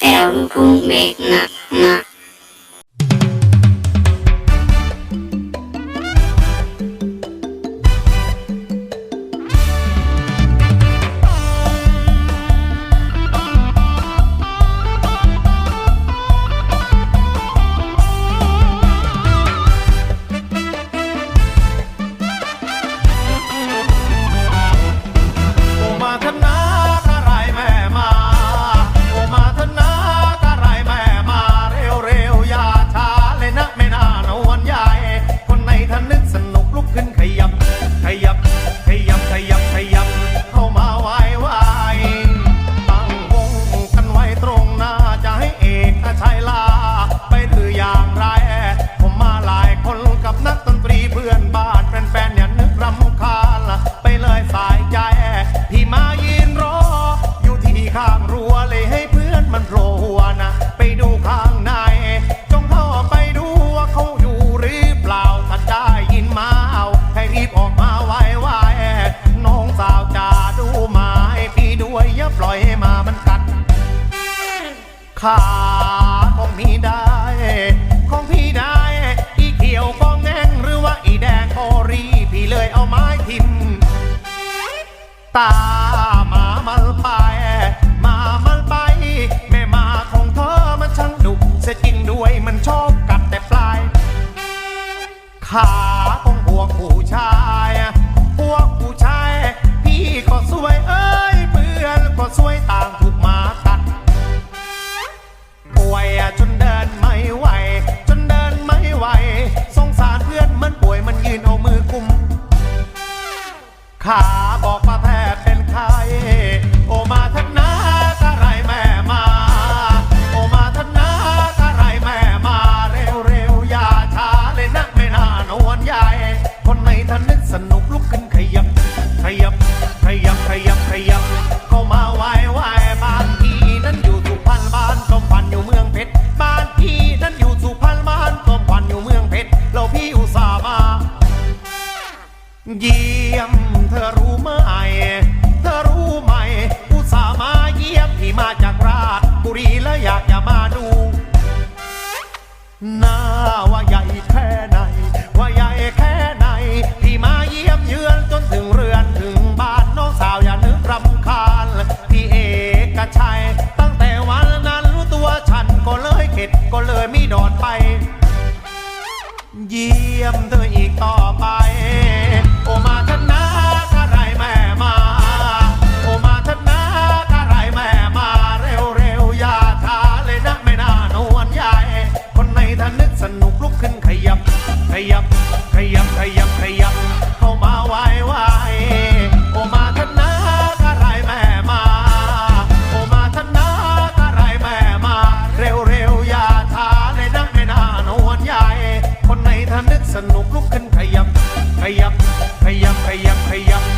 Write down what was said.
แอลลู ขาของพี่ได้ ของพี่ได้ อีเขียวก็แง่งหรือว่าอีแดงก็รี พี่เลยเอาไม้ทิ่มตามา ขาบอกว่าแทบเป็นไข้โอมาทนากะไรแม่มา โอมาทนากะไรแม่มาเร็วเร็วๆอย่าช้าเลยนะไม่น่านวนใหญ่ คนในทนึกสนุกลุกขึ้นขยับ ขยับ ขยับ ขยับ ขยับ เข้ามาไหวไหวบ้านพี่นั้นอยู่สุพรรณบ้านสมพันอยู่เมืองเพชร บ้านพี่นั้นอยู่สุพรรณบ้านสมพันอยู่เมืองเพชร เราพี่อุตส่าห์มา เยี่ยมเธอรู้ไหมเธอรู้ไหมอุตส่าห์มาเยี่ยมที่มาจากราชบุรีและอยากจะมาดูหน้าว่าใหญ่แค่ไหน ว่าใหญ่แค่ไหนพี่มาเยี่ยมเยือนจนถึงเรือนถึงบ้านน้องสาวอย่านึกรำคาญพี่เอกชัย ตั้งแต่วันนั้นรู้ตัวฉันก็เลยเข็ดก็เลยไม่ดอดไป เยี่ยมเธออีกต่อไป นุกลุกขึ้นขยับ ขยับ ขยับ ขยับ ขยับ